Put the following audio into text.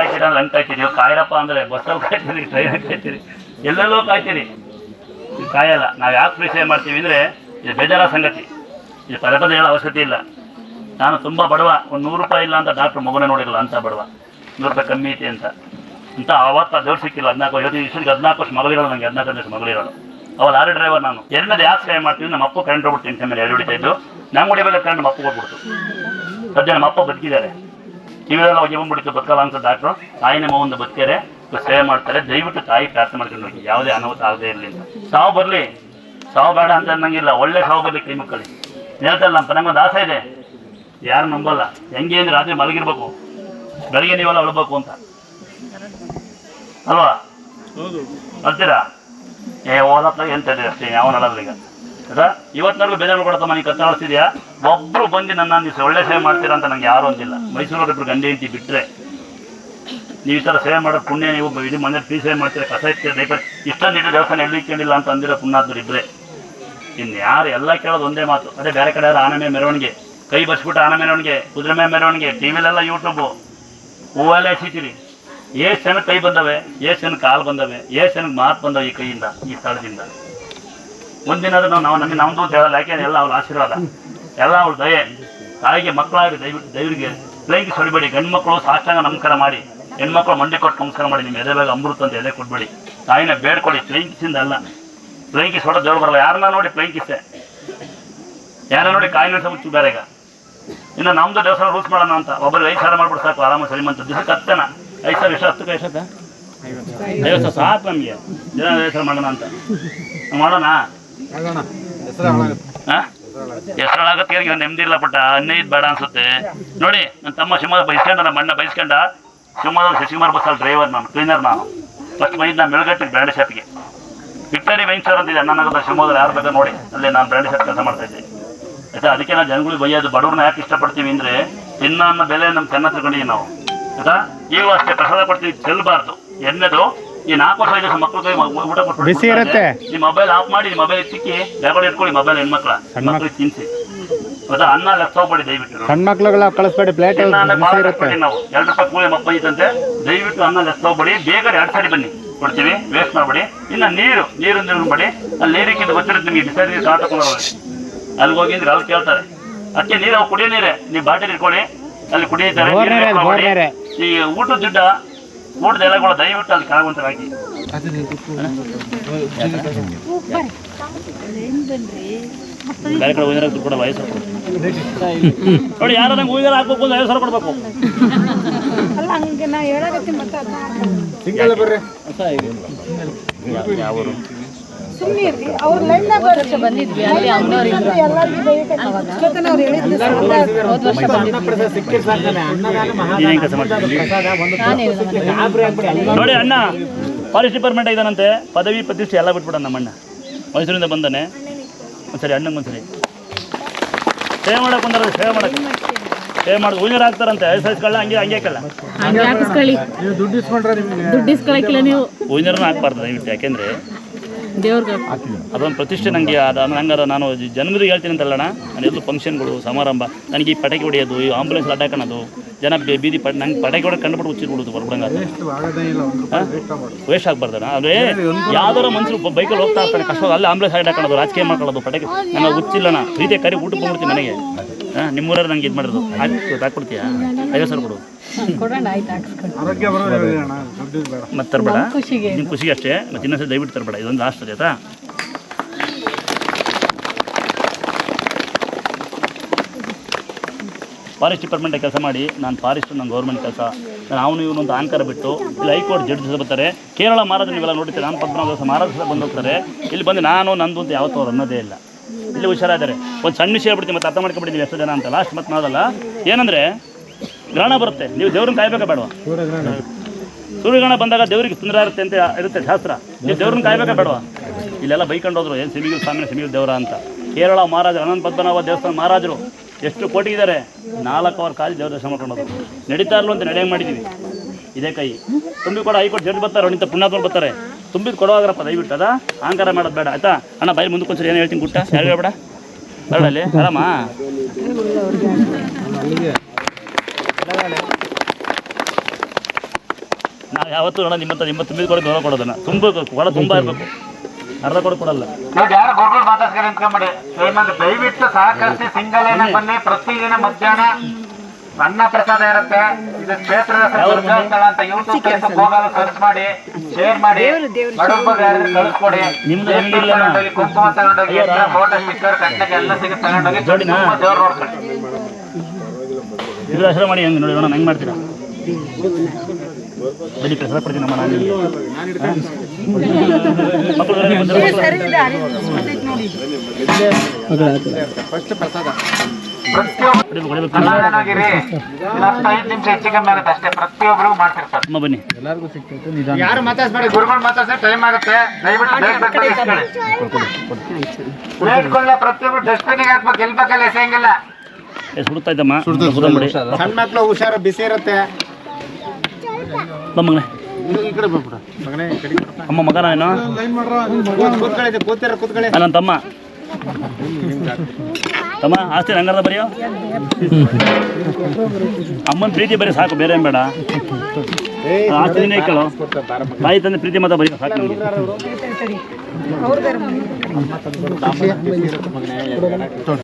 ಕಾಯ್ತೀರಿ ಅಂದ್ರೆ ಹಂಗೆ ಕಾಯ್ತೀರಿ ಕಾಯಿರಪ್ಪ ಅಂದರೆ ಬಸ್ಸಲ್ಲಿ ಕಾಯ್ತೀರಿ ಟ್ರೈನಲ್ಲಿ ಕಾಯ್ತೀರಿ? ಎಲ್ಲೆಲ್ಲೋ ಕಾಯ್ತೀರಿ. ಕಾಯಲ್ಲ. ನಾವು ಯಾಕೆ ಪ್ರೀಸೆ ಮಾಡ್ತೀವಿ ಅಂದರೆ, ಇದು ಬೇಜಾರ ಸಂಗತಿ. ಇದು ಪದೇ ಪದೇ ಹೇಳೋ ಅವಶ್ಯಕತೆ ಇಲ್ಲ. ನಾನು ತುಂಬ ಬಡವ. ಒಂದು ನೂರು ರೂಪಾಯಿ ಇಲ್ಲ ಅಂತ ಡಾಕ್ಟ್ರ್ ಮಗುನೇ ನೋಡಿರಲ್ಲ, ಅಂತ ಬಡವ. ನೂರು ರೂಪಾಯಿ ಕಮ್ಮಿ ಐತಿ ಅಂತ. ಅಂತ ಅವತ್ತು ದೇವ್ರು ಸಿಕ್ಕಿಲ್ಲ, ಹದಿನಾಲ್ಕು ಇವತ್ತು ಇಷ್ಟಕ್ಕೆ ಹದಿನಾಲ್ಕು ವರ್ಷ ಮಗಳಿರೋದು ನನಗೆ ಹದಿನಾಲ್ಕು ವರ್ಷ ಮಗಳಿರೋಳು ಅವಳು ಲಾರಿ ಡ್ರೈವರ್ ನಾನು. ಎರಡನೇದು ಯಾಕೆ ಸೇವೆ ಮಾಡ್ತೀವಿ? ನಮ್ಮ ಅಪ್ಪ ಕರೆಂಟ್ ಹೋಗ್ಬಿಟ್ಟು ಟೆನ್ಷನ್ ಮೇಲೆ ಎರಡು ಹೊಡಿತಾ ಇದ್ದು ನಂಗೆ ಹೊಡಿಬೇಕಾದ್ರೆ ಕರೆಂಟ್ ನಮ್ಮ ಅಪ್ಪ ಹೋಗ್ಬಿಡ್ತು ಸದ್ಯ ನಮ್ಮ ಅಪ್ಪ ಬದುಕಿದ್ದಾರೆ. ಕಿವಿಯೆಲ್ಲ ಹೋಗಿ ಬಂದ್ಬಿಡ್ತು ಬದುಕಲ್ಲ ಅಂತ ಡಾಕ್ಟ್ರು ತಾಯಿನ ಮಗಂದು ಒಂದು ಬದುಕೇರೆ ಸೇವೆ ಮಾಡ್ತಾರೆ. ದಯವಿಟ್ಟು ತಾಯಿ ಪ್ರಾರ್ಥನೆ ಮಾಡ್ಕೊಂಡು ಹೋಗಿ ಯಾವುದೇ ಅನಾಹುತ ಆಗದೆ ಇರಲಿಲ್ಲ ಅಂತ. ಸಾವು ಬರಲಿ ಸಾವು ಬೇಡ ಅಂತ ಅನ್ನಂಗಿಲ್ಲ. ಒಳ್ಳೆ ಸಾವು ಬರಲಿ ಕೈ ಮಕ್ಕಳಿ. ಹೇಳ್ತಲ್ಲ ನಮ್ಮ ನನಗೊಂದು ಆಸೆ ಇದೆ. ಯಾರು ನಂಬಲ್ಲ. ಹೆಂಗೆ ಅಂದ್ರೆ ರಾತ್ರಿ ಮಲಗಿರ್ಬೇಕು. ಬೆಳಗ್ಗೆ ನೀವೆಲ್ಲ ಅಳ್ಬೇಕು ಅಂತ. ಅಲ್ವಾ? ಬರ್ತೀರಾ? ಏ ಓದಪ್ಪ ಎಂತ ಅಷ್ಟೇ ಯಾವ ಈಗ. ಆಯ್ತಾ ಇವತ್ತಿನವರೆಗೂ ಬೇಜಾರು ಕೊಡತ್ತ ಮನೆ ಕತ್ತಾಡಿಸ್ತಿದ್ಯಾ ಒಬ್ರು ಬಂದು ನನ್ನ ನೀವು ಒಳ್ಳೆ ಸೇವೆ ಮಾಡ್ತೀರಾ ಅಂತ ನಂಗೆ ಯಾರು ಅಂತಿಲ್ಲ ಮೈಸೂರವ್ರಿಬ್ರು ಗಂಡೆ ಹೆಂಡತಿ ಬಿಟ್ಟರೆ ನೀವು ಈ ಥರ ಸೇವೆ ಮಾಡೋದು ಪುಣ್ಯ, ನೀವು ಇಡೀ ಮನೆ ಫೀ ಸೇವೆ ಮಾಡ್ತೀರಾ, ಕಸ ಇರ್ತೀರ ದಯಪಟ್ಟು ಇಷ್ಟೊಂದು ಇಟ್ಟು ದೇವಸ್ಥಾನ ಕೇಳಿಲ್ಲ ಅಂತ ಅಂದಿರೋ ಪುಣ್ಯಾತ್ಮರು ಇಬ್ಬರೇ ಇನ್ನು ಯಾರು ಎಲ್ಲ ಕೇಳೋದು ಒಂದೇ ಮಾತು. ಅದೇ ಬೇರೆ ಕಡೆ ಯಾರು ಆನೆ ಮೆರವಣಿಗೆ ಕೈ ಬರ್ಸ್ಬಿಟ್ಟು ಆನೆ ಮೆರವಣಿಗೆ ಕುದುರೆ ಮೇಲೆ ಮೆರವಣಿಗೆ ಟಿ ವಿಲೆಲ್ಲ ಯೂಟ್ಯೂಬು, ಹೂವೆಲ್ಲ ಎಸಿತೀರಿ ಎಷ್ಟು ಜನಕ್ಕೆ ಕೈ ಬಂದವೆ ಎಷ್ಟು ಜನಕ್ಕೆ ಕಾಲು ಬಂದವೆ ಎಷ್ಟು ಜನಕ್ಕೆ ಮಾತು ಬಂದವೆ ಈ ಕೈಯಿಂದ, ಈ ಸ್ಥಳದಿಂದ. ಮುಂದಿನದು ನಾವು ನಮ್ದು ಅಂತ ಹೇಳಲ್ಲ, ಯಾಕೆಂದ್ರೆ ಎಲ್ಲ ಅವ್ರ ಆಶೀರ್ವಾದ. ಎಲ್ಲ ಅವ್ರ ದಯೆ. ತಾಯಿಗೆ ಮಕ್ಕಳಾಗಿ ದಯವಿಟ್ಟು ದೇವರಿಗೆ. ಸೊಳಿಬೇಡಿ ಹೊಡಿಬೇಡಿ ಗಂಡು ಮಕ್ಕಳು ಸಾಷ್ಟಾಂಗ ನಮಸ್ಕಾರ ಮಾಡಿ. ಹೆಣ್ಮಕ್ಳು ಮಂಡಿ ಕೊಟ್ಟು ನಮಸ್ಕಾರ ಮಾಡಿ, ನಿಮ್ಮ ಎದೆ ಬೇಗ ಅಮೃತ ಅಂತ ಎದೆ ಕೊಡ್ಬೇಡಿ ತಾಯಿನ ಬೇಡ್ಕೊಳ್ಳಿ ಪ್ಲೇಂಕಿಸಿಂದ ಅಲ್ಲ. ಪ್ಲೇಂಕಿಸ್ ಹೊಡೆದು ದೇವ್ರು ಬರಲ್ಲ. ಯಾರನ್ನ ನೋಡಿ ಪ್ಲೇಂಕಿಸೆ ಯಾರ ನೋಡಿ ಕಾಯಿಲೆ ಮುಚ್ಚು ಬೇರೆ ಈಗ. ಇನ್ನು ನಮ್ದು ದೇವಸ್ಥಾನ ರೂಲ್ಸ್ ಮಾಡೋಣ ಅಂತ. ಒಬ್ಬರು ಐದು ಸಾವಿರ ಮಾಡ್ಬಿಟ್ಟು ಸಾಕು, ಆರಾಮ ಸರಿ ಅಂತ. ದಿವಸಕ್ಕೆ ಹತ್ತನ ಐದು ಸಾವಿರ ಎಷ್ಟು ಹತ್ತಕ್ಕೆ ಎಷ್ಟಕ್ಕ ಐವತ್ತು ಸಾಕು ನಮಗೆ. ದಿನ ಐದು ಮಾಡೋಣ ಅಂತ. ಮಾಡೋಣ? ಹೆಸರಾಗತ್ತೆ ಈಗ ನೆಮ್ಮದಿ ಇಲ್ಲ ಪುಟ್ಟ. ಅನ್ನೇ ಇದು ಬೇಡ ಅನ್ಸುತ್ತೆ. ನೋಡಿ ನನ್ನ ತಮ್ಮ ಶಿವಮೊಗ್ಗ ಬೈಸ್ಕೊಂಡ, ನಮ್ಮ ಅಣ್ಣ ಬೈಸ್ಕೊಂಡ. ಶಿವಮೊಗ್ಗ ಶಶಿಕುಮಾರ್ ಬಸ್ಸಲ್ಲಿ ಡ್ರೈವರ್ ನಾನು ಕ್ಲೀನರ್ ನಾನು. ಫಸ್ಟ್ ಮೈದ್ ನಾನು ಬ್ರಾಂಡ್ ಬ್ರ್ಯಾಂಡ್ ಶಾಪಿಗೆ ವಿಕ್ಟರಿ ವೈನ್ ಸರ್ ಅಂತಿದೆ ಅಣ್ಣನಗರದ ಶಿವಮೊಗ್ಗದಲ್ಲಿ ಯಾರು ಬೇಕಾದ್ರೆ ನೋಡಿ, ಅಲ್ಲಿ ನಾನು ಬ್ರ್ಯಾಂಡ್ ಶಾಪ್ ಕೆಲಸ ಮಾಡ್ತಾ ಇದ್ದೆ. ಆಯ್ತಾ? ಅದಕ್ಕೆ ನಾವು ಜನಗಳಿಗೆ ಬೈಯೋದು ಬಡವ್ರನ್ನ ಯಾಕೆ ಇಷ್ಟಪಡ್ತೀವಿ ಅಂದರೆ, ತಿನ್ನ ಅನ್ನೋ ಬೆಲೆ ನಮ್ಮ ಚೆನ್ನಾಗಿ ತಿಳ್ಕೊಂಡಿದ್ದೀವಿ ನಾವು. ಆಯ್ತಾ? ಈಗ ಅಷ್ಟೇ ಪ್ರಸಾದ ಕೊಡ್ತೀವಿ ಚೆಲ್ಲಬಾರ್ದು ಎಣ್ಣೆದು ಈ ನಾಲ್ಕು ವರ್ಷ ಮಕ್ಕಳು ಊಟ ಕೊಟ್ಟು ಬಿಸಿ ಇರುತ್ತೆ. ನಿಮ್ಮ ಮೊಬೈಲ್ ಆಫ್ ಮಾಡಿ ಮೊಬೈಲ್ ತಿಕ್ಕಿ ಬ್ಯಾಗಲ್ಲಿ ಇಟ್ಕೊಳ್ಳಿ ಮೊಬೈಲ್ ಹೆಣ್ಮಕ್ಳ. ಮಕ್ಕಳಿಗೆ ತಿನ್ಸಿ. ಹೌದಾ ಅನ್ನ ಲೆಕ್ಕ ಹೋಗ್ಬೇಡಿ ದಯವಿಟ್ಟು ಸಣ್ಣ ಮಕ್ಳುಗಳ ಕಳಿಸ್ಬೇಡಿ ಪ್ಲೇಟ್ ಇರುತ್ತೆ. ನಾವು. ಎರಡು ರೂಪಾಯಿ ಕೂಲಿ ಮಪ್ಪ ಐತಂತೆ ದಯವಿಟ್ಟು ಅನ್ನ ಲೆಕ್ಕ ಹೋಗ್ಬೇಡಿ ಬೇಗ ಎರಡು ಸಾರಿ ಬನ್ನಿ. ಕೊಡ್ತೀವಿ ವೇಸ್ಟ್ ಮಾಡಬೇಡಿ. ಇನ್ನು ನೀರು ನೀರು ನೀರು ಮಾಡಿ ಅಲ್ಲಿ ನೀರಿಕ್ಕಿಂತ ಗೊತ್ತಿರುತ್ತೆ ನಿಮಗೆ ಬಿಸಿ ನೀರು ಕಾಟ ಅಲ್ಲಿ ಹೋಗಿ ಅಂದ್ರೆ ಅವ್ರು ಕೇಳ್ತಾರೆ. ಅದಕ್ಕೆ ನೀರು ಅವ್ರು ಕುಡಿಯೋ ನೀರೇ. ನೀವು ಬಾಟಲ್ ಇಟ್ಕೊಳ್ಳಿ. ಅಲ್ಲಿ ಕುಡಿಯುತ್ತಾರೆ. ಈ ಊಟದ ದುಡ್ಡ ಊಟದ ಎಲೆಗಳು ದಯವಿಟ್ಟು ಅಲ್ಲಿ ಕೆಳಗೊಂತ ಹಾಕಿ ಬೇರೆ ಕಡೆ ಸಾವಿರ ಕೊಡು. ನೋಡಿ ಯಾರು ನಂಗೆ ಹೂವಿನ ಹಾಕ್ಬೇಕು ಅಂದ್ರೆ ಐದು ಸಾವಿರ ಕೊಡ್ಬೇಕು. ಸಿಂಗಲ್ ಬರ್ರಿ. ಯಾವ ಸುಮ್ಮನೆ ಇರ್ರಿ ಅವ್ರ ಬಂದಿದ್ವಿ ಅಲ್ಲಿ ಎಲ್ಲರಿಗೂ ನೋಡಿ ಅಣ್ಣ ಫಾರೆಸ್ಟ್ ಡಿಪಾರ್ಟ್ಮೆಂಟ್ ಇದಾನಂತೆ. ಪದವಿ ಪ್ರತಿಷ್ಠೆ ಎಲ್ಲ ಬಿಟ್ಬಿಡ ನಮ್ಮ ಅಣ್ಣ ಮೈಸೂರಿಂದ ಬಂದಾನೆ. ಒಂದ್ಸರಿ ಅಣ್ಣಂಗೆ ಒಂದ್ಸರಿ. ಸೇವೆ ಮಾಡಕ್ ಬಂದಾರ ಸೇವೆ ಮಾಡಕ್. ಸೇವೆ ಮಾಡಿ. ಹೂವಿನ ಹಾಕ್ತಾರಂತೆ. ಹಂಗೆ ಹಂಗೆ ಹಾಕಲ್ಲ. ದುಡ್ಡು ನೀವು. ಹೂವಿನರನ್ನ ಹಾಕ್ಬಾರ್ದು ದಯವಿಟ್ಟು. ಯಾಕೆಂದ್ರೆ ದೇವ್ರಿಗೆ. ಅದೊಂದು ಪ್ರತಿಷ್ಠೆ ನನಗೆ ಅದು ಹಂಗಾರ ನಾನು ಜನ್ಮದಿಗೆ ಹೇಳ್ತೀನಿ ಅಂತಲ್ಲಣ್ಣ ನಾನು ಎಲ್ಲೂ ಫಂಕ್ಷನ್ಗಳು ಸಮಾರಂಭ ನನಗೆ ಈ ಪಟಾಕಿ ಹೊಡೆಯೋದು ಈ ಆಂಬುಲೆನ್ಸ್ ಅಡ್ಡಾಕೋದು ಜನ ಬೇ- ಬೀದಿ ಪಟ್ ನಂಗೆ ಪಟಾಕಿ ಹೊಡೆ ಕಂಡುಬಿಟ್ಟು ಹುಚ್ಚಿಟ್ಬಿಡುದು ಬರ್ಬಿಡಂಗ ವೇಸ್ಟ್ ಆಗ್ಬಾರ್ದಣ್ಣ. ಅಂದರೆ ಯಾವ್ದಾರ ಮನುಷ್ಯರು ಬೈಕಲ್ಲಿ ಹೋಗ್ತಾ ಇರ್ತಾರೆ ಕಷ್ಟ ಅಲ್ಲಿ ಆಂಬುಲೆನ್ಸ್ ಅಡ್ಡಾಕೋದು ರಾಜಕೀಯ ಮಾಡ್ಕೊಳ್ಳೋದು ಪಟಾಕಿ ನನಗೆ ಹುಚ್ಚಿಲ್ಲಣ್ಣ ಪ್ರೀತಿ ಕರಿ ಊಟ ಬಂದ್ಬಿಡ್ತೀನಿ ನನಗೆ ಹಾಂ ನಿಮ್ಮೂರವ್ರು ನಂಗೆ ಇದು ಮಾಡಿರೋದು. ಹಾಕಿ ಹಾಕ್ಬಿಡ್ತೀಯಾ ಐದು ಸಾವಿರ ಕೊಡು. ಕೊಡೋಣ ಆಯ್ತು ಹಾಕ್ಸ್ಕೊಂಡು. ಮತ್ತೆ ತರಬೇಡ? ಖುಷಿಗೆ. ನಿಮ್ಮ ಖುಷಿಗೆ ಅಷ್ಟೇ? ಮತ್ತೆ ಇನ್ನೊಂದ್ಸಲ ದಯವಿಟ್ಟು ತರಬೇಡ ಇದೊಂದು ಲಾಸ್ಟ್ ಆಯ್ತಾ? ಫಾರೆಸ್ಟ್ ಡಿಪಾರ್ಟ್ಮೆಂಟ್ ಕೆಲಸ ಮಾಡಿ ನಾನು ಫಾರೆಸ್ಟ್ ನನ್ನ ಗೌರ್ಮೆಂಟ್ ಕೆಲಸ. ನಾನು ಅವನು ಇವನು ಒಂದು ಅಹಂಕಾರ ಬಿಟ್ಟು ಇಲ್ಲಿ ಹೈಕೋರ್ಟ್ ಜಡ್ಜ್ ಬರ್ತಾರೆ. ಕೇರಳ ಮಹಾರಾಜ ನೀವೆಲ್ಲ ನೋಡ್ತೀರಿ ನಾನು ಪದ್ಮನಾಭ ದಿವಸ ಮಹಾರಾಜ ಸಹ ಬಂದು ಹೋಗ್ತಾರೆ. ಇಲ್ಲಿ ಬಂದು ನಾನು ನಂದು ಅಂತ ಯಾವತ್ತೂ ಅವ್ರು ಅನ್ನೋದೇ ಇಲ್ಲ. ಇಲ್ಲಿ ಹುಷಾರಾದರೆ. ಒಂದು ಸಣ್ಣ ವಿಷಯ ಬಿಡ್ತೀನಿ ಮತ್ತೆ ಅರ್ಥ ಮಾಡ್ಕೊಬಿಡ್ತೀನಿ ಎಷ್ಟು ಜನ ಅಂತ. ಲಾಸ್ಟ್ ಮತ್ತೆ ಮಾಡೋದಲ್ಲ ಏನಂದರೆ ಗ್ರಹಣ ಬರುತ್ತೆ. ನೀವು ದೇವ್ರನ್ನ ಕಾಯ್ಬೇಕಾ ಬೇಡವಾ? ಸೂರ್ಯಗ್ರಹಣ ಬಂದಾಗ ದೇವರಿಗೆ ತೊಂದರೆ ಇರುತ್ತೆ ಅಂತ ಇರುತ್ತೆ ಶಾಸ್ತ್ರ. ನೀವು ದೇವ್ರನ್ನ ಕಾಯ್ಬೇಕಾ ಬೇಡವಾ? ಇಲ್ಲೆಲ್ಲ ಬೈಕೊಂಡು ಹೋದ್ರು ಏನು ಸಿಮಿಗಿಲ್ ಸ್ವಾಮಿ ಸಿಮಿಗಿಲ್ ದೇವರ ಅಂತ. ಕೇರಳ ಮಹಾರಾಜ ಅನಂತ ಪದ್ಮನಾಭ ದೇವಸ್ಥಾನ ಮಹಾರಾಜರು ಎಷ್ಟು ಕೋಟಿ ಇದ್ದಾರೆ ನಾಲ್ಕು ಅವರ್ ಕಾಲಿ ದೇವ್ರ ದರ್ಶನ ಮಾಡ್ಕೊಂಡು ಹೋದ್ರು. ನಡೀತಾ ಇರಲು ಅಂತ ನಡೆಯ ಮಾಡಿದ್ದೀವಿ ಇದೇ ಕೈ. ತುಂಬಿ ಕೂಡ ಹೈಕೋರ್ಟ್ ಜಡ್ಜ್ ಬರ್ತಾರೆ ಅವನಿಂದ ಪುಣ್ಯಾತ್ಮ ಬರ್ತಾರೆ. ತುಂಬಿದ್ ಕೊಡುವಾಗ್ರಪ್ಪ ದಯವಿಟ್ಟು ಅದ? ಅಹಂಕಾರ ಮಾಡೋದು ಬೇಡ ಆಯ್ತಾ? ಅಣ್ಣ ಬಾಯಿ ಮುಂದಕ್ಕೆ ಒಂದ್ಸರಿ ಏನು ಹೇಳ್ತೀನಿ ಗುಟ್ಟ? ಯಾರು ಹೇಳ್ಬೇಡ? ಬೇಡ ಅಲ್ಲಿ ಆರಾಮಾ? ನಾವು ಯಾವತ್ತೂ ನೋಡ ನಿಮ್ಮ ನಿಮ್ಮ ತುಂಬಿದ ಕೊಡೋದು ಗೌರವ ಕೊಡೋದನ್ನ. ತುಂಬ ಕೊಡ ತುಂಬ ಇರಬೇಕು. ಅರ್ಧ ಕೊಡ ಕೊಡಲ್ಲ. ದಯವಿಟ್ಟು ಸಹಕರಿಸಿ ಸಿಂಗಲ್ ಏನ ಬನ್ನಿ. ಪ್ರತಿದಿನ ಮಧ್ಯಾಹ್ನ ಅನ್ನ ಪ್ರಸಾದ ಇರುತ್ತೆ. ಇದು ಕ್ಷೇತ್ರದ ಸ್ಥಳ ಅಂತ ಯೂಟ್ಯೂಬ್ ಫೇಸ್ಬುಕ್ ಹೋಗಲ್ಲ ಸರ್ಚ್ ಮಾಡಿ ಶೇರ್ ಮಾಡಿ. ಕಳಿಸ್ಕೊಡಿ. ನಿಮ್ದು ಹೆಂಗಿಲ್ಲ. ಅಣ್ಣ? ತಗೊಂಡೋಗಿ ಕುಂಕುಮ ತಗೊಂಡೋಗಿ ಫೋಟೋ ಸ್ಟಿಕ್ಕರ್ ಕಟ್ಟಕ್ಕೆ ಎಲ್ಲ ಸಿಗುತ್ತೆ. ತಗೊಂಡೋಗಿ? ದೇವ್ರ ನೋಡ್ಕೊಳ್ಳಿ ಇದು ಹೆಸರು ಮಾಡಿ ಹೆಂಗೆ ನೋಡಿ ನೋಡೋಣ ಹೆಂಗೆ ಮಾಡ್ತೀರಾ? ಬನ್ನಿ ಕೆಲಸ ಕೊಡ್ತೀನಿ ನಮ್ಮ ನಾನು ಫಸ್ಟ್ ಪ್ರಸಾದ ಪ್ರತಿಯೊಬ್ಬರು ಮಾಡ್ತಿರ್ತಾರೆ. ಯಾರು ಗುರುಗಳು ಮಾತಾಡ್ಸಿ ಟೈಮ್ ಆಗುತ್ತೆ. ದಯವಿಟ್ಟು ಪ್ರತಿಯೊಬ್ಬರು ಡಸ್ಟ್ಬಿನ್ಗೆ ಹಾಕ್ಬೇಕು. ಎಲ್ಬೇಕಲ್ಲ ಬೇಕಲ್ಲಿ ಎಸೆಯಂಗಿಲ್ಲ. ಏ ಸುಡುತ್ತಾ ಇದ್ದಮ್ಮ. ಸುಡಂಬಿಡಿ ಸಣ್ಣ ಮಕ್ಳು ಹುಷಾರು ಬಿಸಿ ಇರುತ್ತೆ. ಮಗನೇ. ಈ ಕಡೆ ಬಂದ್ಬಿಡು. ಮಗನೇ ಈ ಕಡೆ ಅಮ್ಮ ಮಗನ ಏನು? ಕೂತ್ಕೊಳ್ಳಿ ಕೂತಿರ ಕೂತ್ಕೊಳ್ಳಿ. ನನ್ನ ತಮ್ಮ. ತಮ್ಮ ಆಸ್ತಿ ಹಂಗಾರ ಬರೆಯೋ? ಅಮ್ಮನ ಪ್ರೀತಿ ಬರೀ ಸಾಕು ಬೇರೆ ಏನ್ ಬೇಡ. ಆಸ್ತಿ ಇಕ್ಕಳು. ತಾಯಿ ತಂದೆ ಪ್ರೀತಿ ಮಾತ್ರ ಬರೀ ಸಾಕು